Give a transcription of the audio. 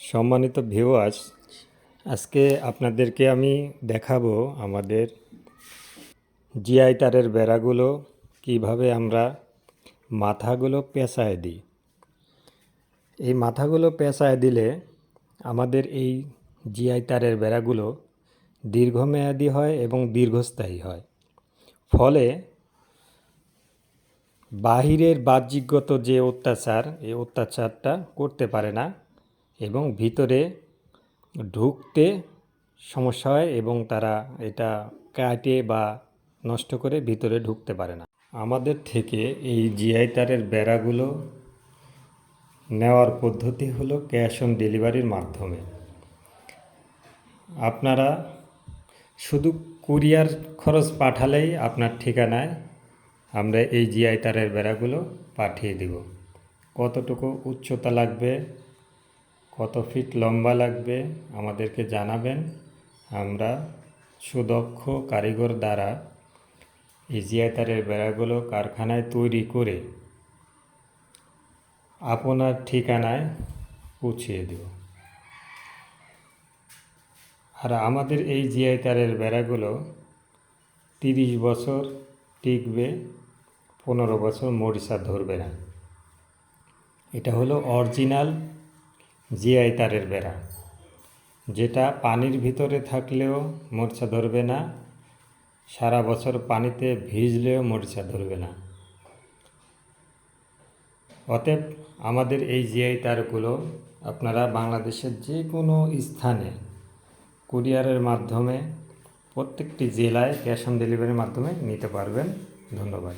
সম্মানিত ভিউয়ার্স আজকে আপনাদেরকে আমি দেখাবো আমাদের জিআই তারের বেড়াগুলো, কীভাবে আমরা মাথাগুলো পেঁচায় দিই। এই মাথাগুলো পেঁচায় দিলে আমাদের এই জিআই তারের বেড়াগুলো দীর্ঘমেয়াদী হয় এবং দীর্ঘস্থায়ী হয়। ফলে বাহিরের বাহ্যিকগত যে অত্যাচার, এই অত্যাচারটা করতে পারে না। এবং ভিতরে ঢুকতে সমস্যা হয় এবং তারা এটা কাটে বা নষ্ট করে ভিতরে ঢুকতে পারে না। আমাদের থেকে এই জিআই তারের বেড়াগুলো নেওয়ার পদ্ধতি হলো ক্যাশ অন ডেলিভারির মাধ্যমে। আপনারা শুধু কুরিয়ার খরচ পাঠালেই আপনার ঠিকানায় আমরা এই জিআই তারের বেড়াগুলো পাঠিয়ে দেব। কতটুকু উচ্চতা লাগবে কত ফিট লম্বা লাগবে আমাদেরকে জানাবেন। আমরা সুদক্ষ কারিগর দ্বারা এই জিআই তারের বেড়াগুলো কারখানায় তৈরি করে আপনার ঠিকানায় পৌঁছিয়ে দেব। আর আমাদের এই জিআই তারের বেড়াগুলো তিরিশ বছর টিকবে, পনেরো বছর মরিচা ধরবে না। এটা হলো অরিজিনাল জিআই তারের বেড়া। যেটা পানির ভিতরে থাকলেও মরিচা ধরবে না, সারা বছর পানিতে ভিজলেও মরিচা ধরবে না। অতএব আমাদের এই জিআই তারগুলো আপনারা বাংলাদেশের যে কোনো স্থানে, কুরিয়ারের মাধ্যমে, প্রত্যেকটি জেলায় ক্যাশ অন ডেলিভারির মাধ্যমে নিতে পারবেন। ধন্যবাদ।